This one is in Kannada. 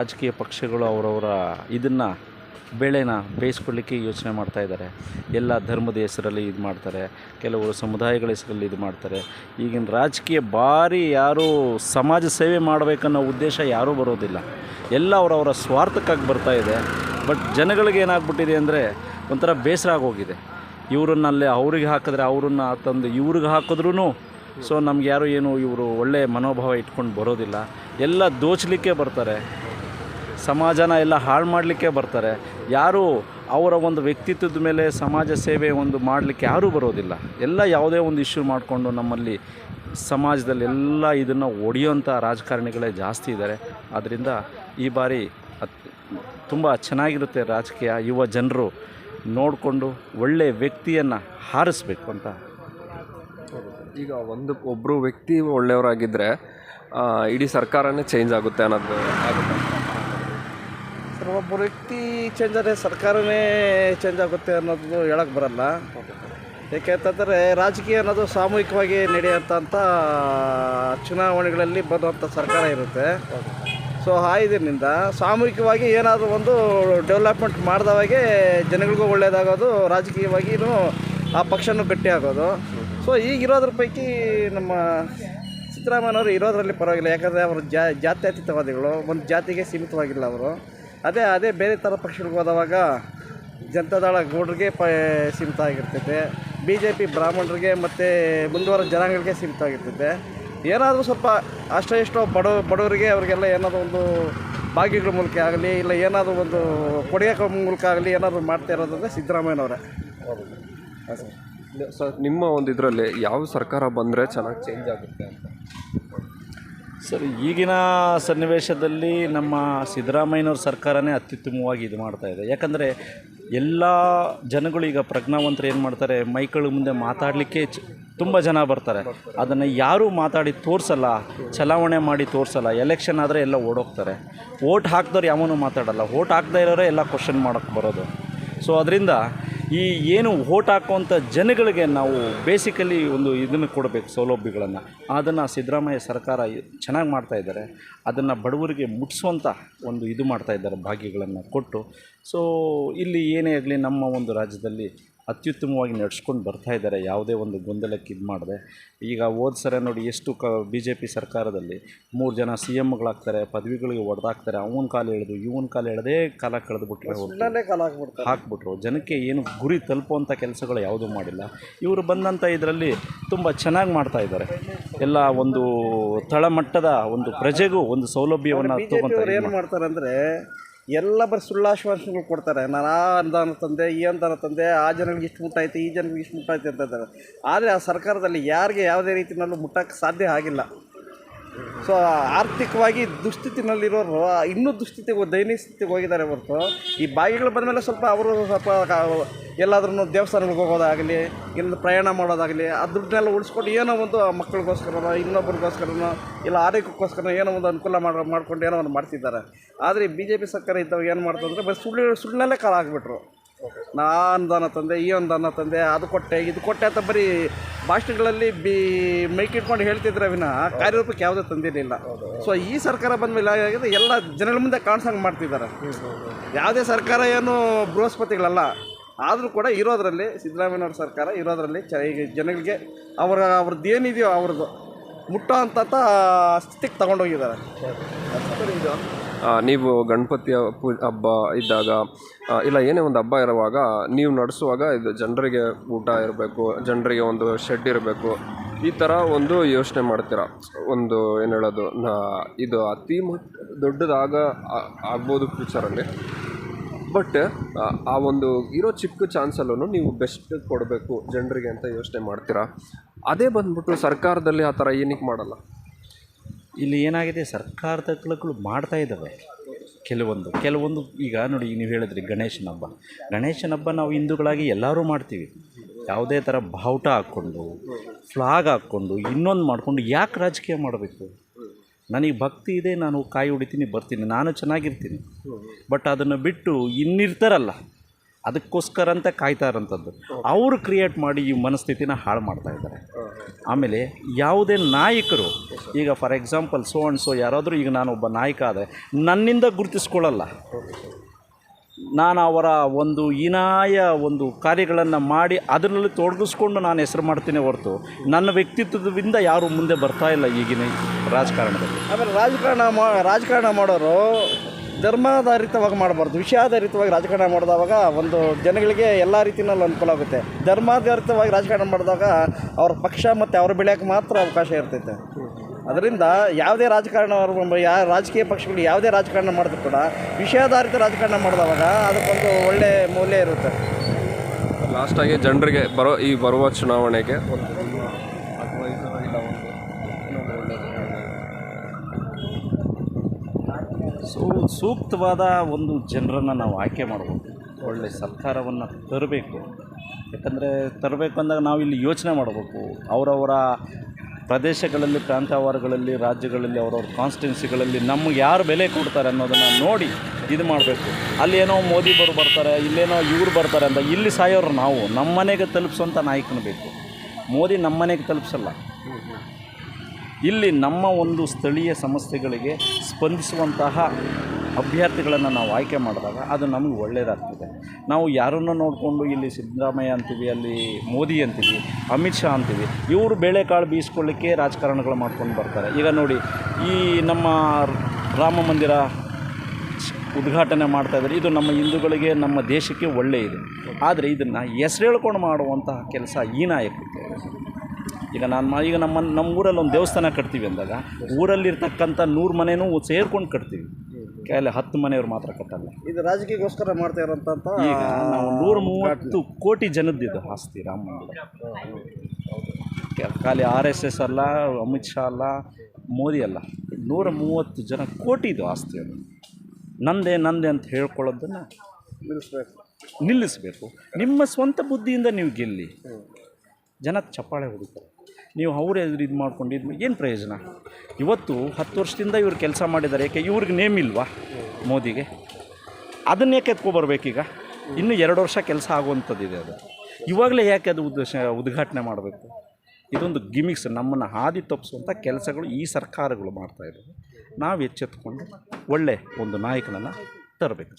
ರಾಜಕೀಯ ಪಕ್ಷಗಳು ಅವರವರ ಇದನ್ನು ಬೆಳೆನ ಬೇಯಿಸ್ಕೊಳ್ಳಿಕ್ಕೆ ಯೋಚನೆ ಮಾಡ್ತಾ ಇದ್ದಾರೆ. ಎಲ್ಲ ಧರ್ಮದ ಹೆಸರಲ್ಲಿ ಇದು ಮಾಡ್ತಾರೆ, ಕೆಲವರು ಸಮುದಾಯಗಳ ಹೆಸರಲ್ಲಿ ಇದು ಮಾಡ್ತಾರೆ. ಈಗಿನ ರಾಜಕೀಯ ಭಾರಿ ಯಾರೂ ಸಮಾಜ ಸೇವೆ ಮಾಡಬೇಕನ್ನೋ ಉದ್ದೇಶ ಯಾರೂ ಬರೋದಿಲ್ಲ. ಎಲ್ಲ ಅವರವರ ಸ್ವಾರ್ಥಕ್ಕಾಗಿ ಬರ್ತಾ ಇದೆ. ಬಟ್ ಜನಗಳಿಗೆ ಏನಾಗ್ಬಿಟ್ಟಿದೆ ಅಂದರೆ ಒಂಥರ ಬೇಸರ ಆಗೋಗಿದೆ. ಇವರನ್ನಲ್ಲಿ ಅವ್ರಿಗೆ ಹಾಕಿದ್ರೆ ಅವ್ರನ್ನ ತಂದು ಇವ್ರಿಗೆ ಹಾಕಿದ್ರೂ ಸೊ ನಮ್ಗೆ ಯಾರು ಏನು ಇವರು ಒಳ್ಳೆಯ ಮನೋಭಾವ ಇಟ್ಕೊಂಡು ಬರೋದಿಲ್ಲ. ಎಲ್ಲ ದೋಚಲಿಕ್ಕೆ ಬರ್ತಾರೆ. ಸಮಾಜನ ಎಲ್ಲ ಹಾಳು ಮಾಡಲಿಕ್ಕೆ ಬರ್ತಾರೆ. ಯಾರು ಅವರ ಒಂದು ವ್ಯಕ್ತಿತ್ವದ ಮೇಲೆ ಸಮಾಜ ಸೇವೆ ಒಂದು ಮಾಡಲಿಕ್ಕೆ ಯಾರೂ ಬರೋದಿಲ್ಲ. ಎಲ್ಲ ಯಾವುದೇ ಒಂದು ಇಶ್ಯೂ ಮಾಡಿಕೊಂಡು ನಮ್ಮಲ್ಲಿ ಸಮಾಜದಲ್ಲಿ ಎಲ್ಲ ಇದನ್ನು ಒಡೆಯುವಂಥ ರಾಜಕಾರಣಿಗಳೇ ಜಾಸ್ತಿ ಇದ್ದಾರೆ. ಆದ್ದರಿಂದ ಈ ಬಾರಿ ತುಂಬ ಚೆನ್ನಾಗಿರುತ್ತೆ ರಾಜಕೀಯ ಯುವ ಜನರು ನೋಡಿಕೊಂಡು ಒಳ್ಳೆಯ ವ್ಯಕ್ತಿಯನ್ನು ಹಾರಿಸ್ಬೇಕು ಅಂತ. ಈಗ ಒಂದು ಒಬ್ಬರು ವ್ಯಕ್ತಿ ಒಳ್ಳೆಯವರಾಗಿದ್ದರೆ ಇಡೀ ಸರ್ಕಾರನೇ ಚೇಂಜ್ ಆಗುತ್ತೆ ಅನ್ನೋದು ಆಗುತ್ತೆ. ಒಬ್ಬ ವ್ಯಕ್ತಿ ಚೇಂಜ್ ಆದರೆ ಸರ್ಕಾರನೇ ಚೇಂಜ್ ಆಗುತ್ತೆ ಅನ್ನೋದು ಹೇಳಕ್ಕೆ ಬರಲ್ಲ. ಏಕೆಂತಂದರೆ ರಾಜಕೀಯ ಅನ್ನೋದು ಸಾಮೂಹಿಕವಾಗಿ ನಡೆಯುವಂಥ ಚುನಾವಣೆಗಳಲ್ಲಿ ಬರುವಂಥ ಸರ್ಕಾರ ಇರುತ್ತೆ. ಸೊ ಆ ಇದರಿಂದ ಸಾಮೂಹಿಕವಾಗಿ ಏನಾದರೂ ಒಂದು ಡೆವಲಪ್ಮೆಂಟ್ ಮಾಡಿದವಾಗೆ ಜನಗಳಿಗೂ ಒಳ್ಳೆಯದಾಗೋದು ರಾಜಕೀಯವಾಗಿಯೂ ಆ ಪಕ್ಷನೂ ಗಟ್ಟಿಯಾಗೋದು. ಸೊ ಈಗಿರೋದ್ರ ಪೈಕಿ ನಮ್ಮ ಸಿದ್ದರಾಮಯ್ಯನವರು ಇರೋದರಲ್ಲಿ ಪರವಾಗಿಲ್ಲ. ಯಾಕಂದರೆ ಅವರು ಜಾ, ಜಾತ್ಯತೀತವಾದಿಗಳು. ಒಂದು ಜಾತಿಗೆ ಸೀಮಿತವಾಗಿಲ್ಲ ಅವರು. ಅದೇ ಅದೇ ಬೇರೆ ಥರ ಪಕ್ಷಗಳಿಗೆ ಹೋದವಾಗ ಜನತಾದಳ ಗೌಡ್ರಿಗೆ ಪ ಸೀಮಿತ ಆಗಿರ್ತೈತೆ ಬಿ ಜೆ ಪಿ ಬ್ರಾಹ್ಮಣರಿಗೆ ಮತ್ತು ಮುಂದುವರೆದ ಜನಾಂಗಗಳಿಗೆ ಸೀಮಿತ ಆಗಿರ್ತೈತೆ ಏನಾದರೂ ಸ್ವಲ್ಪ ಅಷ್ಟೋ ಇಷ್ಟೋ ಬಡವ, ಬಡವರಿಗೆ ಅವರಿಗೆಲ್ಲ ಏನಾದರೂ ಒಂದು ಭಾಗ್ಯಗಳ ಮೂಲಕ ಆಗಲಿ, ಇಲ್ಲ ಏನಾದರೂ ಒಂದು ಕೊಡುಗೆ ಮೂಲಕ ಆಗಲಿ ಏನಾದರೂ ಮಾಡ್ತಾ ಇರೋದಂದರೆ ಸಿದ್ದರಾಮಯ್ಯನವರೇ. ಹಾಂ ಸರ್ ಸೊ ನಿಮ್ಮ ಒಂದು ಇದರಲ್ಲಿ ಯಾವ ಸರ್ಕಾರ ಬಂದರೆ ಚೆನ್ನಾಗಿ ಚೇಂಜ್ ಆಗುತ್ತೆ ಅಂತ? ಸರ್, ಈಗಿನ ಸನ್ನಿವೇಶದಲ್ಲಿ ನಮ್ಮ ಸಿದ್ದರಾಮಯ್ಯನವ್ರ ಸರ್ಕಾರನೇ ಅತ್ಯುತ್ತಮವಾಗಿ ಇದು ಮಾಡ್ತಾ ಇದೆ. ಯಾಕಂದರೆ ಎಲ್ಲ ಜನಗಳು ಈಗ ಪ್ರಜ್ಞಾವಂತರು ಏನು ಮಾಡ್ತಾರೆ, ಮೈಕಳ ಮುಂದೆ ಮಾತಾಡಲಿಕ್ಕೆ ತುಂಬ ಜನ ಬರ್ತಾರೆ. ಅದನ್ನು ಯಾರೂ ಮಾತಾಡಿ ತೋರಿಸಲ್ಲ, ಚಲಾವಣೆ ಮಾಡಿ ತೋರಿಸಲ್ಲ. ಎಲೆಕ್ಷನ್ ಆದರೆ ಎಲ್ಲ ಓಡೋಗ್ತಾರೆ. ಓಟ್ ಹಾಕ್ದವ್ರು ಯಾವನೂ ಮಾತಾಡಲ್ಲ. ಓಟ್ ಹಾಕ್ದೇ ಇರೋರೇ ಎಲ್ಲ ಕ್ವಶನ್ ಮಾಡೋಕ್ಕೆ ಬರೋದು. ಸೊ ಅದರಿಂದ ಈ ಏನು ಓಟ್ ಹಾಕುವಂಥ ಜನಗಳಿಗೆ ನಾವು ಬೇಸಿಕಲಿ ಒಂದು ಇದನ್ನು ಕೊಡಬೇಕು ಸೌಲಭ್ಯಗಳನ್ನು. ಅದನ್ನು ಸಿದ್ದರಾಮಯ್ಯ ಸರ್ಕಾರ ಚೆನ್ನಾಗಿ ಮಾಡ್ತಾ ಇದ್ದಾರೆ. ಅದನ್ನು ಬಡವರಿಗೆ ಮುಟ್ಟಿಸುವಂಥ ಒಂದು ಇದು ಮಾಡ್ತಾ ಇದ್ದಾರೆ, ಭಾಗ್ಯಗಳನ್ನು ಕೊಟ್ಟು. ಸೊ ಇಲ್ಲಿ ಏನೇ ಆಗಲಿ ನಮ್ಮ ಒಂದು ರಾಜ್ಯದಲ್ಲಿ ಅತ್ಯುತ್ತಮವಾಗಿ ನಡೆಸ್ಕೊಂಡು ಬರ್ತಾ ಇದ್ದಾರೆ. ಯಾವುದೇ ಒಂದು ಗೊಂದಲಕ್ಕೆ ಇದು ಮಾಡದೆ. ಈಗ ಹೋದ ಸರ ನೋಡಿ ಎಷ್ಟು ಕ ಬಿ ಜೆ ಪಿ ಸರ್ಕಾರದಲ್ಲಿ ಮೂರು ಜನ ಸಿ ಎಮ್ಗಳಾಗ್ತಾರೆ ಪದವಿಗಳಿಗೆ ಒಡೆದಾಕ್ತಾರೆ ಅವನ ಕಾಲ ಎಳೆದು ಇವನ ಕಾಲ ಎಳೆದೇ ಕಾಲ ಕಳೆದುಬಿಟ್ರೆ ಕಾಲ ಹಾಕ್ಬಿಡ್ತಾರೆ. ಹಾಕ್ಬಿಟ್ರು. ಜನಕ್ಕೆ ಏನು ಗುರಿ ತಲುಪುವಂಥ ಕೆಲಸಗಳು ಯಾವುದೂ ಮಾಡಿಲ್ಲ. ಇವರು ಬಂದಂಥ ಇದರಲ್ಲಿ ತುಂಬ ಚೆನ್ನಾಗಿ ಮಾಡ್ತಾ ಇದ್ದಾರೆ. ಎಲ್ಲ ಒಂದು ತಳಮಟ್ಟದ ಒಂದು ಪ್ರಜೆಗೂ ಒಂದು ಸೌಲಭ್ಯವನ್ನು ಏನು ಮಾಡ್ತಾರೆ ಅಂದರೆ ಎಲ್ಲ ಬರೀ ಸುಳ್ಳಾಶ್ವಾಸನೆಗಳು ಕೊಡ್ತಾರೆ. ನಾನು ಆ ಅನುದಾನ ತಂದೆ, ಈ ಅನುದಾನ ತಂದೆ, ಆ ಜನಗಳಿಗೆ ಇಷ್ಟು ಮುಟ್ಟಾಯ್ತು ಈ ಜನಗಳಿಗೆ ಇಷ್ಟು ಮುಟ್ಟಾಯ್ತು ಅಂತ ಇದ್ದಾರೆ. ಆದರೆ ಆ ಸರ್ಕಾರದಲ್ಲಿ ಯಾರಿಗೆ ಯಾವುದೇ ರೀತಿಯಲ್ಲೂ ಮುಟ್ಟಕ್ಕೆ ಸಾಧ್ಯ ಆಗಿಲ್ಲ. ಸೊ ಆರ್ಥಿಕವಾಗಿ ದುಸ್ಥಿತಿನಲ್ಲಿರೋರು ಇನ್ನೂ ದುಸ್ಥಿತಿಗೆ ದೈನಿಕ ಸ್ಥಿತಿಗೆ ಹೋಗಿದ್ದಾರೆ ಹೊರತು, ಈ ಬಾಯಿಗಳು ಬಂದಮೇಲೆ ಸ್ವಲ್ಪ ಅವರು ಸ್ವಲ್ಪ ಎಲ್ಲಾದ್ರೂ ದೇವಸ್ಥಾನಗಳಿಗೆ ಹೋಗೋದಾಗಲಿ ಇಲ್ಲ ಪ್ರಯಾಣ ಮಾಡೋದಾಗಲಿ ಆ ದುಡ್ಡನ್ನೆಲ್ಲ ಉಳಿಸ್ಕೊಂಡು ಏನೋ ಒಂದು ಮಕ್ಕಳಿಗೋಸ್ಕರನೋ ಇನ್ನೊಬ್ರಿಗೋಸ್ಕರನೋ ಇಲ್ಲ ಆರೋಗ್ಯಕ್ಕೋಸ್ಕರ ಏನೋ ಒಂದು ಅನುಕೂಲ ಮಾಡಿ ಮಾಡ್ಕೊಂಡು ಏನೋ ಒಂದು ಮಾಡ್ತಿದ್ದಾರೆ. ಆದರೆ ಬಿ ಜೆ ಪಿ ಸರ್ಕಾರ ಇದ್ದವಾಗ ಏನು ಮಾಡ್ತಂದ್ರೆ ಬರೀ ಸುಳ್ಳು ಸುಳ್ಳಲ್ಲೇ ಕಾಲ ಆಗಿಬಿಟ್ರು ನಾ ಅನುದಾನ ತಂದೆ ಈ ಅನುದಾನ ತಂದೆ ಅದು ಕೊಟ್ಟೆ ಇದು ಕೊಟ್ಟೆ ಅಂತ ಬರೀ ಭಾಷಣಗಳಲ್ಲಿ ಬಿ ಮೈಕಿಟ್ಕೊಂಡು ಹೇಳ್ತಿದ್ರೆ ವಿನ ಕಾರ್ಯರೂಪಕ್ಕೆ ಯಾವುದೇ ತಂದಿರಲಿಲ್ಲ ಸೊ ಈ ಸರ್ಕಾರ ಬಂದ ಮೇಲೆ ಆಗಿದೆ ಎಲ್ಲ ಜನಗಳ ಮುಂದೆ ಕಾಣಿಸಂಗೆ ಮಾಡ್ತಿದ್ದಾರೆ. ಯಾವುದೇ ಸರ್ಕಾರ ಏನು ಬೃಹಸ್ಪತಿಗಳಲ್ಲ. ಆದರೂ ಕೂಡ ಇರೋದರಲ್ಲಿ ಸಿದ್ದರಾಮಯ್ಯವ್ರ ಸರ್ಕಾರ ಇರೋದರಲ್ಲಿ ಚ ಈಗ ಜನಗಳಿಗೆ ಅವರ, ಅವ್ರದ್ದು ಏನಿದೆಯೋ ಅವ್ರದ್ದು ಮುಟ್ಟೋ ಅಂತ ಸ್ಥಿತಿಗೆ ತಗೊಂಡೋಗಿದ್ದಾರೆ. ನೀವು ಗಣಪತಿಯ ಪೂ, ಹಬ್ಬ ಇದ್ದಾಗ ಇಲ್ಲ ಏನೇ ಒಂದು ಹಬ್ಬ ಇರುವಾಗ ನೀವು ನಡೆಸುವಾಗ ಇದು ಜನರಿಗೆ ಊಟ ಇರಬೇಕು, ಜನರಿಗೆ ಒಂದು ಶೆಡ್ ಇರಬೇಕು, ಈ ಥರ ಒಂದು ಯೋಚನೆ ಮಾಡ್ತೀರಾ? ಒಂದು ಏನು ಹೇಳೋದು ಇದು ಅತಿ ದೊಡ್ಡದಾಗ ಆಗ್ಬೋದು ಫ್ಯೂಚರಲ್ಲಿ ಬಟ್ ಆ ಒಂದು ಇರೋ ಚಿಕ್ಕ ಚಾನ್ಸಲ್ಲೂ ನೀವು ಬೆಸ್ಟ್ ಕೊಡಬೇಕು ಜನರಿಗೆ ಅಂತ ಯೋಚನೆ ಮಾಡ್ತೀರಾ? ಅದೇ ಬಂದ್ಬಿಟ್ಟು ಸರ್ಕಾರದಲ್ಲಿ ಆ ಥರ ಏನಕ್ಕೆ ಮಾಡಲ್ಲ? ಇಲ್ಲಿ ಏನಾಗಿದೆ ಸರ್ಕಾರಗಳು ಮಾಡ್ತಾ ಇದ್ದಾವೆ. ಕೆಲವೊಂದು ಕೆಲವೊಂದು ಈಗ ನೋಡಿ, ನೀವು ಹೇಳಿದ್ರಿ ಗಣೇಶನ ಹಬ್ಬ. ಗಣೇಶನ ಹಬ್ಬ ನಾವು ಹಿಂದೂಗಳಾಗಿ ಎಲ್ಲರೂ ಮಾಡ್ತೀವಿ. ಯಾವುದೇ ಥರ ಬಾವುಟ ಹಾಕ್ಕೊಂಡು ಫ್ಲಾಗ್ ಹಾಕ್ಕೊಂಡು ಇನ್ನೊಂದು ಮಾಡಿಕೊಂಡು ಯಾಕೆ ರಾಜಕೀಯ ಮಾಡಬೇಕು? ನನಗೆ ಭಕ್ತಿ ಇದೆ, ನಾನು ಕಾಯಿ ಹೊಡಿತೀನಿ, ಬರ್ತೀನಿ, ನಾನು ಚೆನ್ನಾಗಿರ್ತೀನಿ. ಬಟ್ ಅದನ್ನು ಬಿಟ್ಟು ಇನ್ನಿರ್ತಾರಲ್ಲ, ಅದಕ್ಕೋಸ್ಕರ ಅಂತ ಕಾಯ್ತಾರಂಥದ್ದು ಅವರು ಕ್ರಿಯೇಟ್ ಮಾಡಿ ಈ ಮನಸ್ಥಿತಿನ ಹಾಳು ಮಾಡ್ತಾ ಇದ್ದಾರೆ. ಆಮೇಲೆ ಯಾವುದೇ ನಾಯಕರು, ಈಗ for example so and so ಯಾರಾದರೂ ಈಗ ನಾನೊಬ್ಬ ನಾಯಕ ಆದರೆ, ನನ್ನಿಂದ ಗುರುತಿಸ್ಕೊಳ್ಳಲ್ಲ. ನಾನು ಅವರ ಒಂದು ಹೀನಾಯ ಒಂದು ಕಾರ್ಯಗಳನ್ನು ಮಾಡಿ ಅದರಲ್ಲಿ ತೊಡಗಿಸ್ಕೊಂಡು ನಾನು ಹೆಸರು ಮಾಡ್ತೀನಿ ಹೊರತು ನನ್ನ ವ್ಯಕ್ತಿತ್ವದಿಂದ ಯಾರು ಮುಂದೆ ಬರ್ತಾ ಇಲ್ಲ ಈಗಿನ ರಾಜಕಾರಣದಲ್ಲಿ. ಆಮೇಲೆ ರಾಜಕಾರಣ ಮಾ, ರಾಜಕಾರಣ ಮಾಡೋರು ಧರ್ಮಾಧಾರಿತವಾಗಿ ಮಾಡಬಾರ್ದು. ವಿಷಯಾಧಾರಿತವಾಗಿ ರಾಜಕಾರಣ ಮಾಡಿದವಾಗ ಒಂದು ಜನಗಳಿಗೆ ಎಲ್ಲ ರೀತಿಯಲ್ಲಿ ಅನುಕೂಲ ಆಗುತ್ತೆ. ಧರ್ಮಾಧಾರಿತವಾಗಿ ರಾಜಕಾರಣ ಮಾಡಿದಾಗ ಅವ್ರ ಪಕ್ಷ ಮತ್ತು ಅವ್ರ ಬೆಳೆಯೋಕ್ಕೆ ಮಾತ್ರ ಅವಕಾಶ ಇರ್ತೈತೆ. ಅದರಿಂದ ಯಾವುದೇ ರಾಜಕಾರಣ ಯಾ ರಾಜಕೀಯ ಪಕ್ಷಗಳು ಯಾವುದೇ ರಾಜಕಾರಣ ಮಾಡಿದ್ರು ಕೂಡ ವಿಷಯಾಧಾರಿತ ರಾಜಕಾರಣ ಮಾಡಿದವಾಗ ಅದಕ್ಕೊಂದು ಒಳ್ಳೆ ಮೌಲ್ಯ ಇರುತ್ತೆ. ಲಾಸ್ಟಾಗಿ ಜನರಿಗೆ ಬರೋ ಈ ಬರುವ ಚುನಾವಣೆಗೆ ಒಂದು ಸೊ ಸೂಕ್ತವಾದ ಒಂದು ಜನರನ್ನು ನಾವು ಆಯ್ಕೆ ಮಾಡಬೇಕು ಒಳ್ಳೆ ಸರ್ಕಾರವನ್ನು ತರಬೇಕು. ಯಾಕಂದರೆ ತರಬೇಕು ಅಂದಾಗ ನಾವು ಇಲ್ಲಿ ಯೋಚನೆ ಮಾಡಬೇಕು. ಅವರವರ ಪ್ರದೇಶಗಳಲ್ಲಿ, ಪ್ರಾಂತ್ಯವಾರಗಳಲ್ಲಿ, ರಾಜ್ಯಗಳಲ್ಲಿ, ಅವರವ್ರ ಕಾನ್ಸ್ಟಿಟ್ಯೂನ್ಸಿಗಳಲ್ಲಿ ನಮಗೆ ಯಾರು ಬೆಲೆ ಕೊಡ್ತಾರೆ ಅನ್ನೋದನ್ನು ನೋಡಿ ಇದು ಮಾಡಬೇಕು. ಅಲ್ಲೇನೋ ಮೋದಿ ಬರು ಬರ್ತಾರೆ, ಇಲ್ಲೇನೋ ಇವ್ರು ಬರ್ತಾರೆ ಅಂತ ಇಲ್ಲಿ ಸಾಯೋರು ನಾವು. ನಮ್ಮ ಮನೆಗೆ ತಲುಪಿಸುವಂಥ ನಾಯಕನ ಬೇಕು. ಮೋದಿ ನಮ್ಮ ಮನೆಗೆ ತಲುಪಿಸಲ್ಲ. ಇಲ್ಲಿ ನಮ್ಮ ಒಂದು ಸ್ಥಳೀಯ ಸಮಸ್ಯೆಗಳಿಗೆ ಸ್ಪಂದಿಸುವಂತಹ ಅಭ್ಯರ್ಥಿಗಳನ್ನು ನಾವು ಆಯ್ಕೆ ಮಾಡಿದಾಗ ಅದು ನಮಗೆ ಒಳ್ಳೆಯದಾಗ್ತದೆ ನಾವು ಯಾರನ್ನು ನೋಡಿಕೊಂಡು ಇಲ್ಲಿ ಸಿದ್ದರಾಮಯ್ಯ ಅಂತೀವಿ, ಅಲ್ಲಿ ಮೋದಿ ಅಂತೀವಿ, ಅಮಿತ್ ಶಾ ಅಂತೀವಿ, ಇವರು ಬೇಳೆಕಾಳು ಬೀಸ್ಕೊಳ್ಳಿಕ್ಕೆ ರಾಜಕಾರಣಗಳು ಮಾಡ್ಕೊಂಡು ಬರ್ತಾರೆ. ಈಗ ನೋಡಿ, ಈ ನಮ್ಮ ರಾಮ ಮಂದಿರ ಉದ್ಘಾಟನೆ ಮಾಡ್ತಾ ಇದ್ದಾರೆ. ಇದು ನಮ್ಮ ಹಿಂದೂಗಳಿಗೆ, ನಮ್ಮ ದೇಶಕ್ಕೆ ಒಳ್ಳೆಯದು. ಆದರೆ ಇದನ್ನು ಹೆಸರು ಹೇಳ್ಕೊಂಡು ಮಾಡುವಂತಹ ಕೆಲಸ ಈ ನಾಯಕರಿಗೆ. ಈಗ ನಾನು ಮಾ- ಈಗ ನಮ್ಮ ನಮ್ಮ ಊರಲ್ಲಿ ಒಂದು ದೇವಸ್ಥಾನ ಕಟ್ತೀವಿ ಅಂದಾಗ ಊರಲ್ಲಿರ್ತಕ್ಕಂಥ ನೂರು ಮನೆನೂ ಸೇರ್ಕೊಂಡು ಕಟ್ತೀವಿ. ಕೆಲ ಹತ್ತು ಮನೆಯವ್ರು ಮಾತ್ರ ಕಟ್ಟಲ್ಲ. ಇದು ರಾಜಕೀಯಕ್ಕೋಸ್ಕರ ಮಾಡ್ತಾ ಇರೋಂಥ ಈಗ ನಾವು ನೂರ ಮೂವತ್ತು ಕೋಟಿ ಜನದ್ದಿದ್ದು ಆಸ್ತಿ ರಾಮ ಮಂದಿರ. ಖಾಲಿ ಆರ್ ಎಸ್ ಎಸ್ ಅಲ್ಲ ಅಮಿತ್ ಶಾ ಅಲ್ಲ ಮೋದಿ ಅಲ್ಲ. ನೂರ ಮೂವತ್ತು ಜನ ಕೋಟಿದು ಆಸ್ತಿ ಅದು. ನಂದೇ ನಂದೇ ಅಂತ ಹೇಳ್ಕೊಳ್ಳೋದನ್ನು ನಿಲ್ಲಿಸ್ಬೇಕು. ನಿಲ್ಲಿಸಬೇಕು. ನಿಮ್ಮ ಸ್ವಂತ ಬುದ್ಧಿಯಿಂದ ನೀವು ಗೆಲ್ಲಿ. ಜನ ಚಪ್ಪಾಳೆ ಹೊಡಿತಾರೆ. ನೀವು ಅವ್ರ ಎದುರು ಇದು ಮಾಡ್ಕೊಂಡಿದ್ದು ಏನು ಪ್ರಯೋಜನ? ಇವತ್ತು ಹತ್ತು ವರ್ಷದಿಂದ ಇವ್ರು ಕೆಲಸ ಮಾಡಿದ್ದಾರೆ ಯಾಕೆ ಇವ್ರಿಗೆ ನೇಮ್ ಇಲ್ವಾ ಮೋದಿಗೆ? ಅದನ್ನ ಯಾಕೆ ಎತ್ಕೊಬರ್ಬೇಕೀಗ ಇನ್ನೂ ಎರಡು ವರ್ಷ ಕೆಲಸ ಆಗುವಂಥದ್ದಿದೆ ಅದು. ಇವಾಗಲೇ ಯಾಕೆ ಅದು ಉದ್ದೇಶ, ಉದ್ಘಾಟನೆ ಮಾಡಬೇಕು? ಇದೊಂದು ಗಿಮಿಕ್ಸ್, ನಮ್ಮನ್ನು ಹಾದಿ ತಪ್ಪಿಸುವಂಥ ಕೆಲಸಗಳು ಈ ಸರ್ಕಾರಗಳು ಮಾಡ್ತಾ ಮಾಡ್ತಾಯಿದ್ದಾವೆ ನಾವು ಎಚ್ಚೆತ್ಕೊಂಡು ಒಳ್ಳೆ ಒಂದು ನಾಯಕನನ್ನು ತರಬೇಕು.